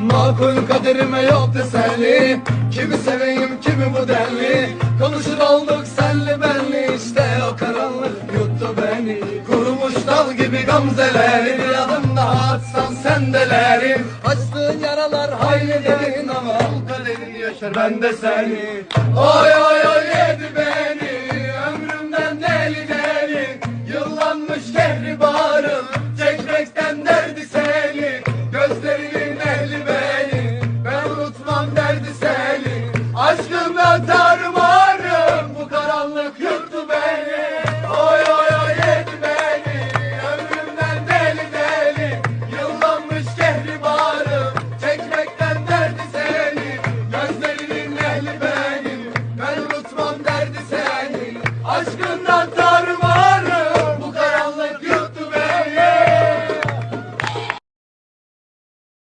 Makul kaderime yok seni Kimi seveyim kimi bu deli Konuşur olduk senli benli. İşte o karanlık yuttu beni. Kurumuş dal gibi gamzeleri. Bir adım daha atsan sendelerim Açtığın yaralar hayli derin ama al kaderini yaşar ben de seni. Oy oy oy yedi beni. Ömrümden deli deli. Yıllanmış kehribarım Aydınla darmarım bu karanlık yuttu beni. Oy oy oy yedi beni ömrümden deli deli. Yıllanmış kehribarım çekmekten derdi seni Gözlerinin eli benim ben unutmam derdi seni Aşkından darmarım